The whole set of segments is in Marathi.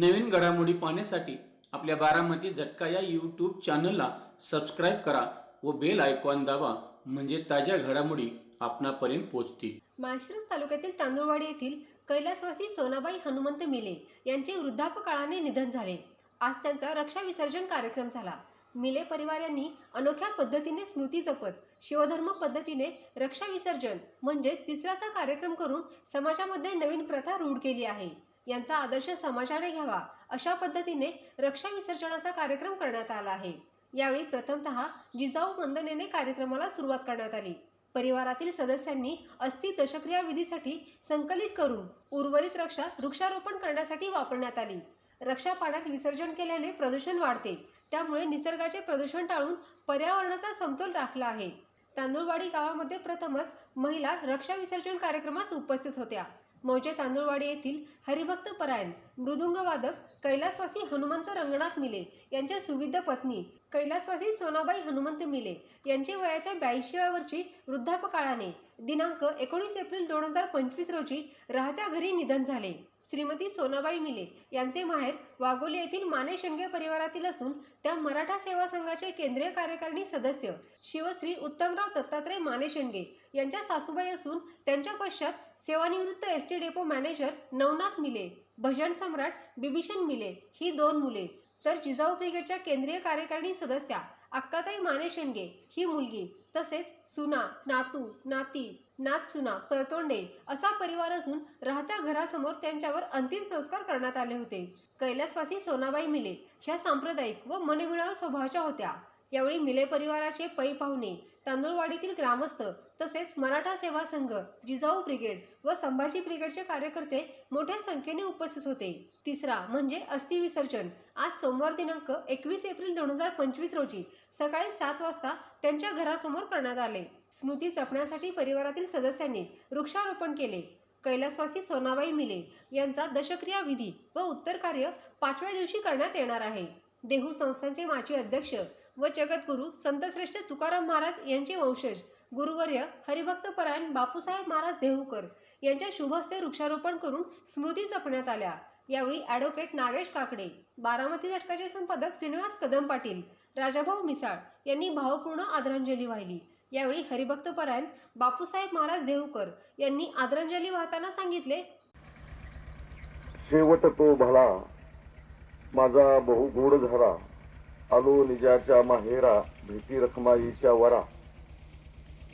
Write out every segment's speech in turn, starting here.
नवीन घडामोडी पाहण्यासाठी आपल्या बारामती झटका या यूट्यूब चॅनलला सबस्क्राईब करा व बेल आयकॉन दाबा म्हणजे ताज्या घडामोडी आपणापर्यंत पोहोचतील. माळशिरस तालुक्यातील तांदुळवाडी येथील कैलासवासी सोनाबाई हनुमंत मिले यांचे वृद्धापकाळाने निधन झाले. आज त्यांचा रक्षा विसर्जन कार्यक्रम झाला. मिले परिवार यांनी अनोख्या पद्धतीने स्मृती जपत शिवधर्म पद्धतीने रक्षा विसर्जन म्हणजेच तिसऱ्याचा कार्यक्रम करून समाजामध्ये नवीन प्रथा रूढ केली आहे. यांचा आदर्श समाजाने घ्यावा. अशा पद्धतीने रक्षा विसर्जनाचा कार्यक्रम करण्यात आला आहे. यावेळी प्रथमतः जिजाऊ वंदनेने कार्यक्रमाला सुरुवात करण्यात आली. परिवारातील सदस्यांनी अस्थि दशक्रिया विधीसाठी संकलित करून उर्वरित रक्षा वृक्षारोपण करण्यासाठी वापरण्यात आली. रक्षा पाण्यात विसर्जन केल्याने प्रदूषण वाढते. त्यामुळे निसर्गाचे प्रदूषण टाळून पर्यावरणाचा समतोल राखला आहे. तांदूळवाडी गावामध्ये प्रथमच महिला रक्षा विसर्जन कार्यक्रमास उपस्थित होत्या. मौजे तांदूळवाडी येथील हरिभक्त परायण मृदुंगवादक कैलासवासी हनुमंत रंगनाथ मिले यांच्या सुविध पत्नी कैलासवासी सोनाबाई हनुमंत मिले यांचे वयाच्या ब्याऐंशीव्या वर्षी वृद्धापकाळाने दिनांक एकोणीस एप्रिल दोन हजार पंचवीस रोजी राहत्या घरी निधन झाले. श्रीमती सोनाबाई मिले यांचे माहेर वाघोली येथील माने शेंगे परिवारातील असून त्या मराठा सेवा संघाचे केंद्रीय कार्यकारिणी सदस्य शिवश्री उत्तमराव दत्तात्रय माने शेंगे यांच्या सासूबाई असून त्यांच्या पश्चात सेवानिवृत्त S T depot manager Navnath Mile भजन सम्राट बिभीषण मिले ही दोन मुले तर जिजाऊ ब्रिगेडच्या केंद्रीय कार्यकारिणी सदस्या अक्काताई माने शेंडगे ही मुलगी तसेच सुना नातू नाती नातसुना परतोंडे असा परिवार असून राहत्या घरासमोर त्यांच्यावर अंतिम संस्कार करण्यात आले होते. कैलासवासी सोनाबाई मिले ह्या सांप्रदायिक व मनमिळाव स्वभावाच्या होत्या. यावेळी मिले परिवाराचे पै पाहुणे तांदूळवाडीतील ग्रामस्थ तसेच मराठा सेवा संघ जिजाऊ ब्रिगेड व संभाजी ब्रिगेडचे कार्यकर्ते मोठ्या संख्येने उपस्थित होते. तिसरा म्हणजे अस्थि विसर्जन. आज सोमवार दिनांक एकवीस एप्रिल दोन हजार पंचवीस रोजी सकाळी सात वाजता त्यांच्या घरासमोर करण्यात आले. स्मृती जपण्यासाठी परिवारातील सदस्यांनी वृक्षारोपण केले. कैलासवासी सोनाबाई मिले यांचा दशक्रिया विधी व उत्तर कार्य पाचव्या दिवशी करण्यात येणार आहे. देहू संस्थांचे माजी अध्यक्ष व जगद्गुरू संतश्रेष्ठ तुकाराम महाराज यांचे वंशज गुरुवर्य हरिभक्तपरायण बापूसाहेब महाराज देहूकर यांच्या शुभहस्ते वृक्षारोपण करून स्मृती जपण्यात आल्या. यावेळी ॲडव्होकेट नागेश काकडे बारामती झटकाचे संपादक श्रीनिवास कदम पाटील राजाभाऊ मिसाळ यांनी भावपूर्ण आदरांजली वाहिली. यावेळी हरिभक्तपरायण बापूसाहेब महाराज देहूकर यांनी आदरांजली वाहताना सांगितले. शेवट तो भला माझा बहुगुण झाला आलो निजाच्या माहेरा भीती रखमाईच्या वरा.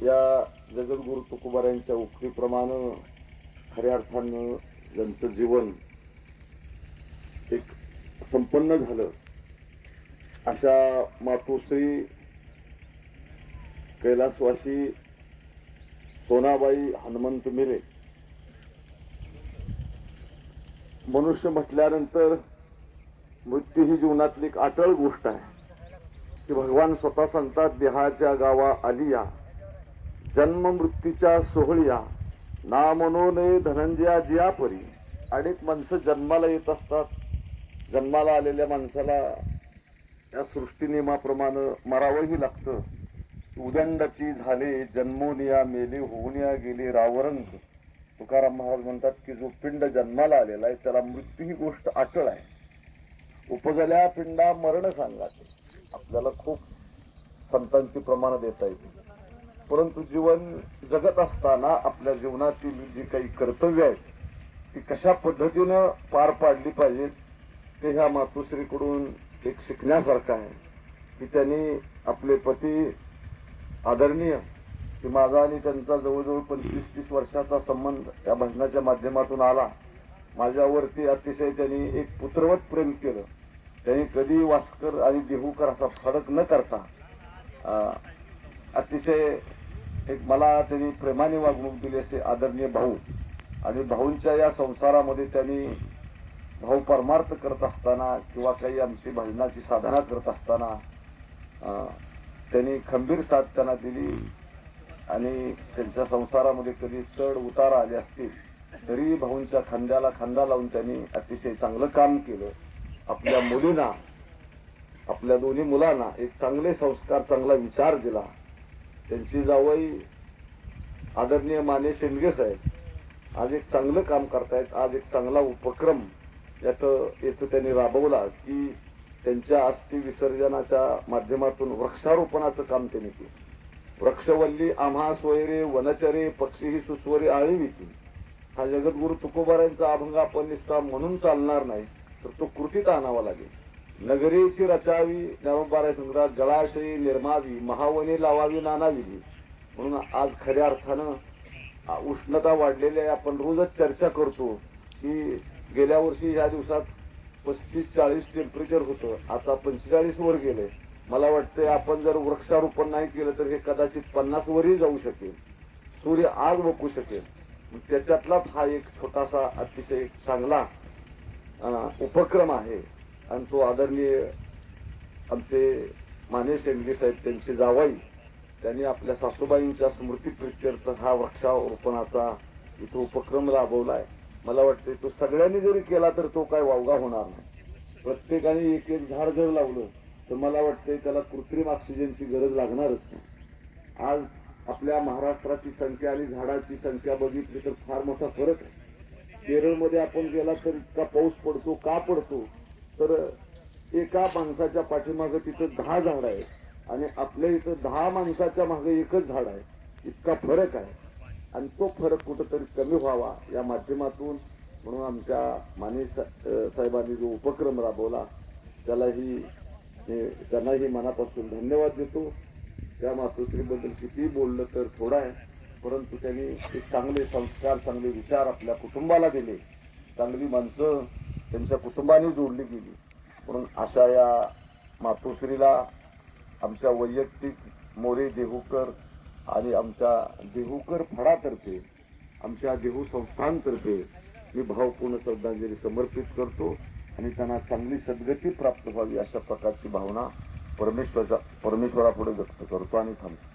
या जगद्गुरु तुकोबारायांच्या उक्तीप्रमाणे खऱ्या अर्थानं यांचं जीवन एक संपन्न झालं. अशा मातोश्री कैलासवासी सोनाबाई हनुमंत मिरे. मनुष्य म्हटल्यानंतर मृत्यू ही जीवनातली एक अटळ गोष्ट आहे. की भगवान स्वतः सांगतात देहाच्या गावा आलिया. जन्म मृत्यूच्या सोहळिया ना मनोने धनंजया जियापरी अनेक माणसं जन्माला येत असतात. जन्माला आलेल्या माणसाला या सृष्टीनियमाप्रमाणे मरावंही लागतं. उदंडाची झाले जन्मोनिया मेले होऊनिया गेले रावरंग. तुकाराम महाराज म्हणतात की जो पिंड जन्माला आलेला आहे त्याला मृत्यू ही गोष्ट अटळ आहे. उपजल्या पिंडा मरण सांगा आपल्याला खूप संतांची प्रमाण देता येते परंतु जीवन जगत असताना आपल्या जीवनातील जी काही कर्तव्य आहेत ती कशा पद्धतीनं पार पाडली पाहिजेत ते ह्या मातोश्रीकडून एक शिकण्यासारखं आहे. की त्यांनी आपले पती आदरणीय की माझा आणि त्यांचा जवळजवळ पंचवीस तीस वर्षाचा संबंध या भजनाच्या माध्यमातून आला. माझ्यावरती अतिशय त्यांनी एक पुत्रवत प्रेम केलं. त्यांनी कधी वास्कर आणि देहूकर असा फरक न करता अतिशय एक मला त्यांनी प्रेमाने वागणूक दिली असे आदरणीय भाऊ. आणि भाऊंच्या या संसारामध्ये त्यांनी भाऊ परमार्थ करत असताना किंवा काही आमची भजनाची साधना करत असताना त्यांनी खंबीर साथ त्यांना दिली. आणि त्यांच्या संसारामध्ये कधी चढ उतार आले असतील तरी भाऊंच्या खांद्याला खांदा लावून त्यांनी अतिशय चांगलं काम केलं. आपल्या मुलींना आपल्या दोन्ही मुलांना एक चांगले संस्कार चांगला विचार दिला. त्यांची जावई आदरणीय माने शेंडगे साहेब आज एक चांगलं काम करतायत आज एक चांगला उपक्रम यात येतो त्यांनी राबवला की त्यांच्या अस्थि विसर्जनाच्या माध्यमातून वृक्षारोपणाचं काम त्यांनी केलं. वृक्षवल्ली आम्हा स्वैरे वनचरे पक्षी ही सुस्वरे आळीविती हा जगद्गुरु तुकोबारांचा अभंग आपण निसता म्हणून चालणार नाही तर तो कृतीत आणावा लागेल. नगरीची रचावी ज्ञानोबाराय संग्रहात जळाशयी निर्मावी महावनी लावावी नानाविधी. म्हणून आज खऱ्या अर्थानं उष्णता वाढलेली आहे. आपण रोजच चर्चा करतो की गेल्या वर्षी ह्या दिवसात पस्तीस चाळीस टेम्परेचर होतं. आता पंचेचाळीस वर गेले. मला वाटतं आपण जर वृक्षारोपण नाही केलं तर हे कदाचित पन्नास वरही जाऊ शकेल. सूर्य आग बकू शकेल. त्याच्यातलाच हा एक छोटासा अतिशय चांगला उपक्रम आहे. आणि तो आदरणीय आमचे माने शेंडगे साहेब त्यांचे जावाई त्यांनी आपल्या सासूबाईंच्या स्मृतीप्रित्यर्थ हा वृक्षारोपणाचा इथं उपक्रम राबवलाय. मला वाटतं तो सगळ्यांनी जरी केला तर तो काय वावगा होणार नाही. प्रत्येकाने एक एक झाड जर लावलं तर मला वाटतंय त्याला कृत्रिम ऑक्सिजनची गरज लागणारच नाही. आज आपल्या महाराष्ट्राची संख्या आणि झाडाची संख्या बघितली तर फार मोठा फरक आहे. केरळमध्ये आपण गेला तर इतका पाऊस पडतो का पडतो? तर एका माणसाच्या पाठीमागं तिथं दहा झाड आहेत. आणि आपल्या इथं दहा माणसाच्या मागे एकच झाड आहे. इतका फरक आहे. आणि तो फरक कुठंतरी कमी व्हावा या माध्यमातून म्हणून आमच्या माने साहेबांनी जो उपक्रम राबवला त्यालाही त्यांनाही मनापासून धन्यवाद देतो. त्या मातोश्रीबद्दल किती बोललं तर थोडं आहे. परंतु त्यांनी एक चांगले संस्कार चांगले विचार आपल्या कुटुंबाला दिले. चांगली माणसं त्यांच्या कुटुंबाने जोडली गेली. म्हणून अशा या मातोश्रीला आमच्या वैयक्तिक मोरे देहूकर आणि आमच्या देहूकर फडातर्फे आमच्या देहू संस्थांतर्फे मी भावपूर्ण श्रद्धांजली समर्पित करतो आणि त्यांना चांगली सद्गती प्राप्त व्हावी अशा प्रकारची भावना परमेश्वराच्या परमेश्वरापुढे व्यक्त करतो आणि थांबतो.